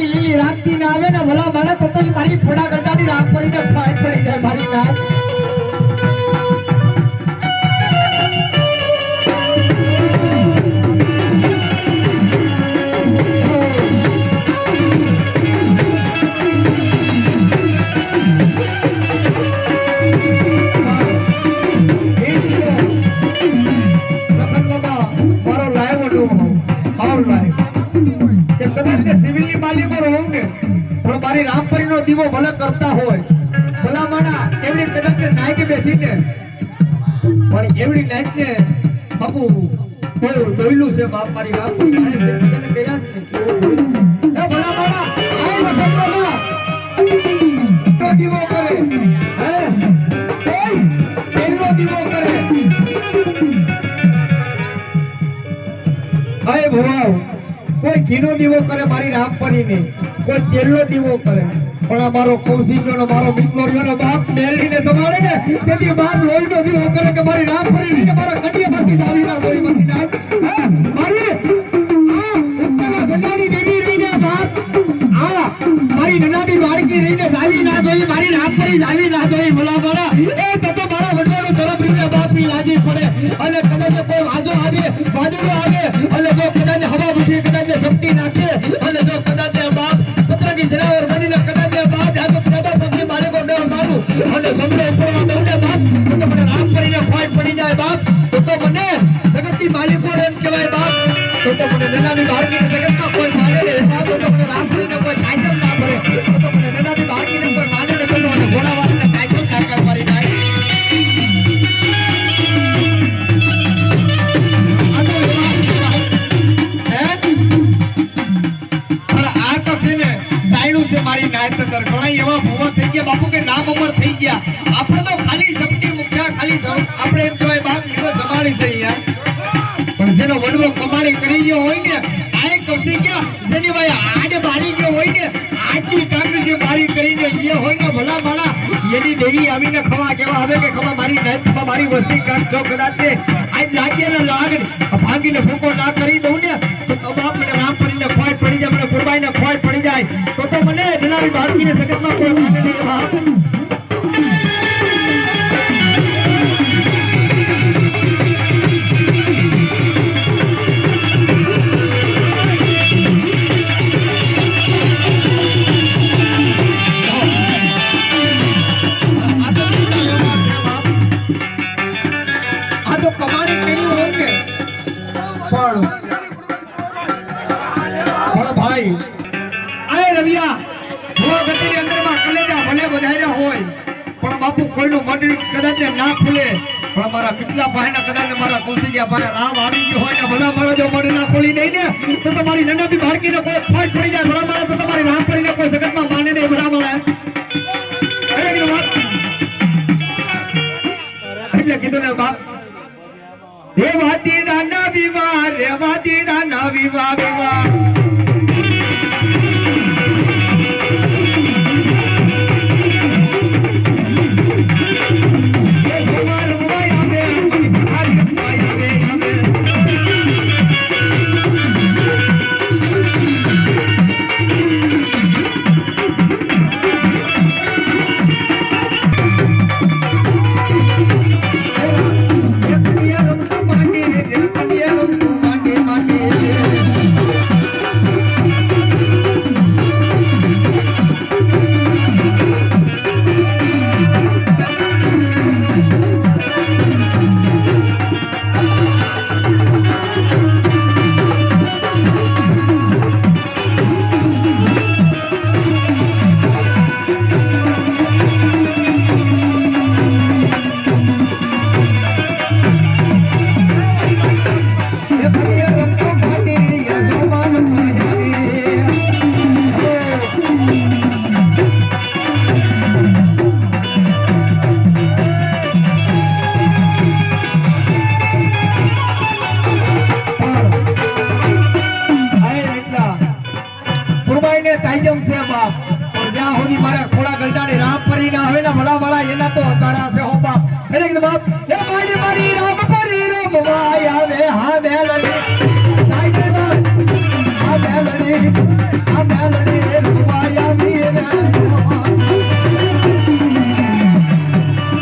મારી લીલી રાખતી ના આવે ને ભલા મારા તો મારી થોડા કરતા રાખ પડી જાય ફાઈટ પડી જાય મારી નાક મારી રામપરીનો દીવો ભલે કરતા હોય. ભલા માણા એવડી તે નાયકે બેસીને પણ એવડી નાયક ને બાપુ, કોઈ દોયલું છે બાપ મારી રામપરી દીવો કરે? હે? કોઈ તેલનો દીવો ઘીનો દીવો કરે મારી રામપરી ને કોઈ દીવો કરે. પણ આ મારો કૌશિકનો મારો મિત્રોનો બાપ મેળવીને સંભાળે ને તેથી બાપ લોહીનો દીવો કરે કે મારી રામપરી ને મારા કટિયામાંથી દાવી ના મારી આ ઉત્તરના સદાની દેવી રહીને બાપ. આ મારી નનાની બાળકી રહીને જાવી ના મારી રામપરી જાવી ના એ મારા વડવાનું તરફ રહીને બાપની પડે. અને કદાચ કોઈ વાજો આવે વાજડો આવે, અને હવા બુજી કદાચ નાખે, અને મારું અને સાયણું છે મારી નાયત અંદર ઘણા એવા ભૂવા થઈ ગયા બાપુ કે નામ અમર થઈ ગયા. આપણે તો ખાલી સપટી મુખ્યા, ખાલી આપણે એમ કહેવાય બાપ નીરો જમાડી છે અહીંયા. પણ જેનો વડવો કમાણી કરી ગયો હોય ને આ કસી ગયા જેની ભાઈ આડ મારી ગયો હોય ને આટલી કામની જે મારી કરીને એ હોય ને ભલા માણા. એની દેવી આવીને ખવા કેવા હવે કે ખવા મારી નાયતમાં મારી વસ્તી કામ જો કદાચ આજ લાગે લાગે ભાંગીને ફૂંકો ના કરી દઉં ને, તો બાપ જાય મને ખોટ પડી જાય તો તો મને ડનારી બાળકીને જગતમાં કોઈ નહીં પણ અરે રવિયા ભૂવા ગતિની કલેજા ભલે વધાર્યા હોય, પણ બાપુ કોઈનું મન કદાચ ના ખુલે. પણ મારા પિતલા ભાઈ ના કદાચ મારા તુલસીજીયા ભાઈ રામ આવી ગયો હોય ને ભલા મારા જો મન ના ખોલી દઈ ને, તો તમારી નંદાબી બાળકીને કોઈ ફાટ પડી જાય, ભલા મારા તો તમારી રામ પડીને કોઈ જગતમાં માને નહીં, ભલા મારા. એટલે કીધું ને બાપ રેવાતી નાના વિવાહ રેવાતી ના વિવાહ વિવાહ. જ્યાં સુધી મારા ખોડા ગલડાની રામ પરી ના હોય ને ભલા ભલા એના તો અતારા છે હો બાપ. એટલે કે બાપ, એ મારી મારી રામ પરી રમવાય આવે, હા, મેલડી.